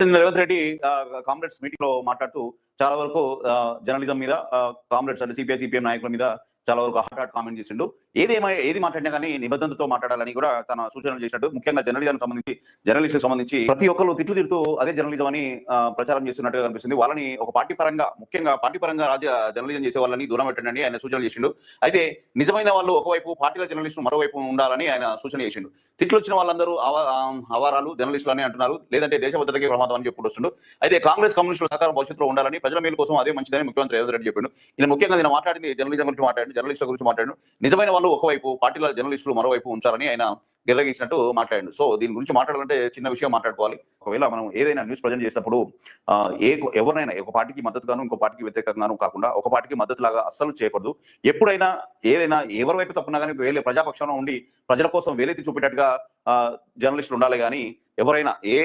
Revanth Reddy comrades మీటింగ్లో మాట్లాడుతూ చాలా వరకు జర్నలిజం మీద కామ్రేడ్స్ అంటే సిపిఐ సిపిఎం నాయకుల మీద చాలా వరకు హాట్ హాట్ కామెంట్ చేసిండు. ఏది ఏది మాట్లాడినా కానీ నిబద్ధతతో మాట్లాడాలని కూడా తన సూచనలు చేసినట్టు ముఖ్యంగా జర్నలిజానికి సంబంధించి జర్నలిస్ట్ సంబంధించి ప్రతి ఒక్కరు తిట్లు తిడుతూ అదే జర్నలిజం అని ప్రచారం చేస్తున్నట్టుగా కనిపిస్తుంది. వాళ్ళని ఒక పార్టీ పరంగా ముఖ్యంగా పార్టీ పరంగా రాజ్య జర్నలిజం చేసే వాళ్ళని దూరం పెట్టండి ఆయన సూచనలు చేసిండు. అయితే నిజమైన వాళ్ళు ఒకవైపు పార్టీల జర్నలిస్టులు మరోవైపు ఉండాలని ఆయన సూచన చేసిండు. తిట్లు వచ్చిన వాళ్ళందరూ అవారాలు జర్నలిస్టులు అని అంటున్నారు. లేదంటే దేశ భద్రతకి ప్రమాదం అని చెప్పుడు వస్తుండు. అయితే కాంగ్రెస్ కమ్యూనిస్టుల సహకారం భవిష్యత్తులో ఉండాలని ప్రజల మేలు కోసం అదే మంచిదని ముఖ్యమంత్రి రేవంత్ రెడ్డి చెప్పిండు. ఇలా ముఖ్యంగా నేను మాట్లాడింది జర్నలిజం గురించి మాట్లాడి జర్నలిస్టుల గురించి మాట్లాడి నిజమైన వాళ్ళు ఒకవైపు పార్టీల జర్నలిస్టులు మరోవైపు ఉంచాలని ఆయన గిరగీసినట్టు మాట్లాడండి. సో దీని గురించి మాట్లాడాలంటే చిన్న విషయం మాట్లాడుకోవాలి. ఒకవేళ మనం ఏదైనా న్యూస్ ప్రజెంట్ చేసినప్పుడు ఏ ఎవరినైనా ఒక పార్టీకి మద్దతుగాను ఇంకో పార్టీకి వ్యతిరేకంగాను కాకుండా ఒక పార్టీకి మద్దతులాగా అస్సలు చేయకూడదు. ఎప్పుడైనా ఏదైనా ఎవరి వైపు తప్పున్నా కానీ వేలే ప్రజాపక్షంలో ఉండి ప్రజల కోసం వేలెత్తి చూపేటట్టుగా జర్నలిస్టులు ఉండాలి కానీ ఎవరైనా ఏ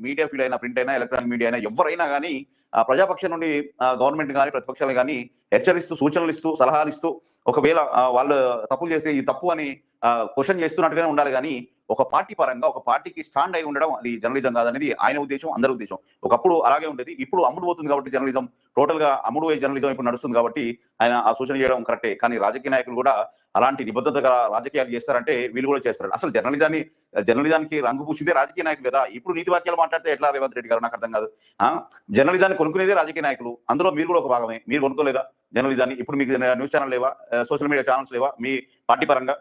మీడియా ఫీల్డ్ అయినా ప్రింట్ అయినా ఎలక్ట్రానిక్ మీడియా అయినా ఎవరైనా కానీ ఆ ప్రజాపక్షం నుండి గవర్నమెంట్ కానీ ప్రతిపక్షాలు కానీ హెచ్చరిస్తూ సూచనలు ఇస్తూ సలహాలు ఇస్తూ ఒకవేళ వాళ్ళు తప్పులు చేస్తే ఈ తప్పు అని క్వశ్చన్ చేస్తున్నట్టుగానే ఉండాలి కానీ ఒక పార్టీ పరంగా ఒక పార్టీకి స్టాండ్ అయి ఉండడం అది జర్నలిజం కాదనేది ఆయన ఉద్దేశం అందరి ఉద్దేశం. ఒకప్పుడు అలాగే ఉండేది. ఇప్పుడు అమ్ముడు పోతుంది కాబట్టి జర్నలిజం టోటల్గా అమ్ముడు జర్నలిజం ఇప్పుడు నడుస్తుంది కాబట్టి ఆయన ఆ సూచన చేయడం కరెక్టే. కానీ రాజకీయ నాయకులు కూడా అలాంటి నిబద్ధతగా రాజకీయాలు చేస్తారంటే వీళ్ళు కూడా చేస్తారు. అసలు జర్నలిజాన్ని జర్నలిజానికి రంగు పూసిందే రాజకీయ నాయకులు కదా? ఇప్పుడు నీతి వాక్యాలు మాట్లాడితే ఎట్లా రేవంత్ రెడ్డి గారు? నాకు అర్థం కాదు. జర్నలిజాన్ని కొనుక్కునేదే రాజకీయ నాయకులు. అందులో మీరు కూడా ఒక భాగమే. మీరు కొనుక్కోలేదా జర్నలిజాన్ని? ఇప్పుడు మీకు న్యూస్ ఛానల్ లేవా? సోషల్ మీడియా ఛానల్స్ లేవా? మీ పార్టీ పరంగా?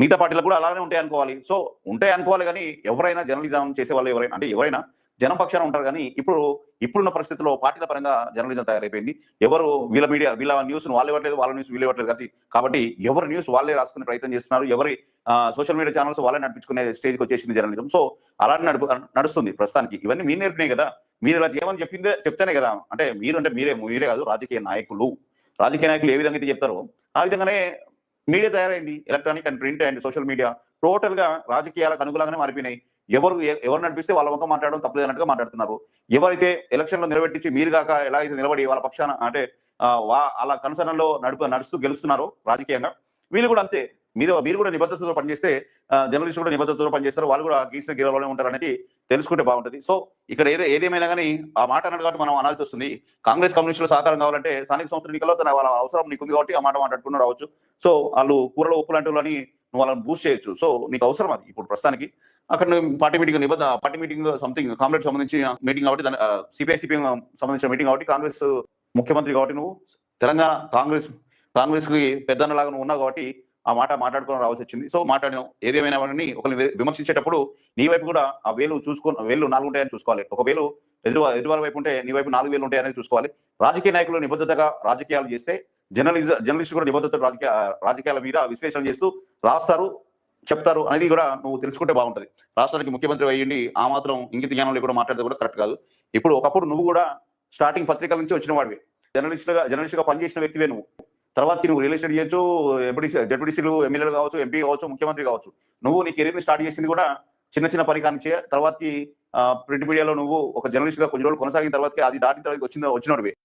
మిగతా పార్టీలు కూడా అలానే ఉంటాయి అనుకోవాలి. సో ఉంటాయి అనుకోవాలి కానీ ఎవరైనా జర్నలిజం చేసే వాళ్ళు ఎవరైనా అంటే ఎవరైనా జనం పక్షాన ఉంటారు కానీ ఇప్పుడు ఇప్పుడున్న పరిస్థితుల్లో పార్టీల పరంగా జర్నలిజం తయారైపోయింది. ఎవరు వీళ్ళ మీడియా వీళ్ళ న్యూస్ వాళ్ళు ఇవ్వట్లేదు వాళ్ళ న్యూస్ వీళ్ళు ఇవ్వట్లేదు కాబట్టి కాబట్టి ఎవరి న్యూస్ వాళ్ళే రాసుకునే ప్రయత్నం చేస్తున్నారు. ఎవరి సోషల్ మీడియా ఛానల్స్ వాళ్ళే నడిపించుకునే స్టేజ్కి వచ్చేసింది జర్నలిజం. సో అలానే నడుపు నడుస్తుంది ప్రస్తుతానికి. ఇవన్నీ మీరు నేర్పినాయి కదా. మీరు ఇలా చేయమని చెప్పిందే చెప్తేనే కదా. అంటే మీరు అంటే మీరే మీరే కాదు రాజకీయ నాయకులు. రాజకీయ నాయకులు ఏ విధంగా అయితే చెప్తారో ఆ విధంగానే మీడియా తయారైంది electronic and print and social media టోటల్గా రాజకీయాలకు అనుగుణంగానే మారిపోయినాయి. ఎవరు ఎవరు నడిపిస్తే వాళ్ళ ముఖం మాట్లాడడం తప్పలేదన్నట్టుగా మాట్లాడుతున్నారు. ఎవరైతే ఎలక్షన్లో నిలబెట్టించి మీరు కాక ఎలా అయితే నిలబడి వాళ్ళ పక్షాన అంటే ఆ, వా అలా కనుసరణలో నడుపు నడుస్తూ గెలుస్తున్నారో రాజకీయంగా వీళ్ళు కూడా అంతే. మీరు మీరు కూడా నిబద్ధతతో పనిచేస్తే జర్నలిస్ట్ కూడా నిబద్ధతతో పనిచేస్తారు. వాళ్ళు కూడా గీసిన గీరలోనే ఉంటారు అనేది తెలుసుకుంటే బాగుంటుంది. సో ఇక్కడ ఏదే ఏదేమైనా కానీ ఆ మాట అన్నాడు కాబట్టి మనం అనాల్సి వస్తుంది. కాంగ్రెస్ కమ్యూనిస్టులు సహకారం కావాలంటే స్థానిక సంస్థల ఎన్నికల్లో తన వాళ్ళ అవసరం నీకుంది కాబట్టి ఆ మాట మాట్లాడుకుని రావచ్చు. సో వాళ్ళు కూరలో ఉప్పు లాంటి వాళ్ళని నువ్వు వాళ్ళని బూస్ట్ చేయొచ్చు. సో నీకు అవసరం అది ఇప్పుడు ప్రస్తుతానికి. అక్కడ నువ్వు పార్టీ మీటింగ్ నిబద్ధ పార్టీ మీటింగ్ సంథింగ్ కాంగ్రెస్ సంబంధించిన మీటింగ్ కాబట్టి దాని సిపిఐ సిపిఎం సంబంధించిన మీటింగ్ కాబట్టి కాంగ్రెస్ ముఖ్యమంత్రి కాబట్టి నువ్వు తెలంగాణ కాంగ్రెస్ కాంగ్రెస్కి పెద్దన్నలాగా నువ్వు ఉన్నావు కాబట్టి ఆ మాట మాట్లాడుకోవడం రావాల్సి వచ్చింది. సో మాట్లాడినాం. ఏదేమైనా వాడిని ఒకరిని విమర్శించేటప్పుడు నీ వైపు కూడా ఆ వేలు చూసుకొని వేలు నాలుగు ఉంటాయని చూసుకోవాలి. ఒక వేలు ఎదురు ఎదురువారి వైపు ఉంటే నీ వైపు నాలుగు వేలు ఉంటాయని చూసుకోవాలి. రాజకీయ నాయకులు నిబద్ధతగా రాజకీయాలు చేస్తే జర్నలిజ జర్నలిస్ట్ కూడా నిబద్ధత రాజకీయ రాజకీయాల మీద విశ్లేషణ చేస్తూ రాస్తారు చెప్తారు అనేది కూడా నువ్వు తెలుసుకుంటే బాగుంటది. రాష్ట్రానికి ముఖ్యమంత్రి అయ్యింది ఆ మాత్రం ఇంగిత జ్ఞానంలో కూడా మాట్లాడితే కూడా కరెక్ట్ కాదు. ఇప్పుడు ఒకప్పుడు నువ్వు కూడా స్టార్టింగ్ పత్రికల నుంచి వచ్చిన వాడివి జర్నలిస్ట్గా జర్నలిస్ట్గా పనిచేసిన వ్యక్తివే నువ్వు. తర్వాత నువ్వు రియల్ ఎస్టేట్ చేయొచ్చు ఎంపీడీసీ జడ్పీడీసీలు ఎమ్మెల్యేలు కావచ్చు ఎంపీ కావచ్చు ముఖ్యమంత్రి కావచ్చు. నువ్వు నీ కెరీర్ని స్టార్ట్ చేసింది కూడా చిన్న చిన్న పని కానించే తర్వాత ప్రింట్ మీడియాలో నువ్వు ఒక జర్నలిస్ట్గా కొన్ని రోజులు కొనసాగిన తర్వాత అది దాటిన తర్వాత వచ్చిన వచ్చినవి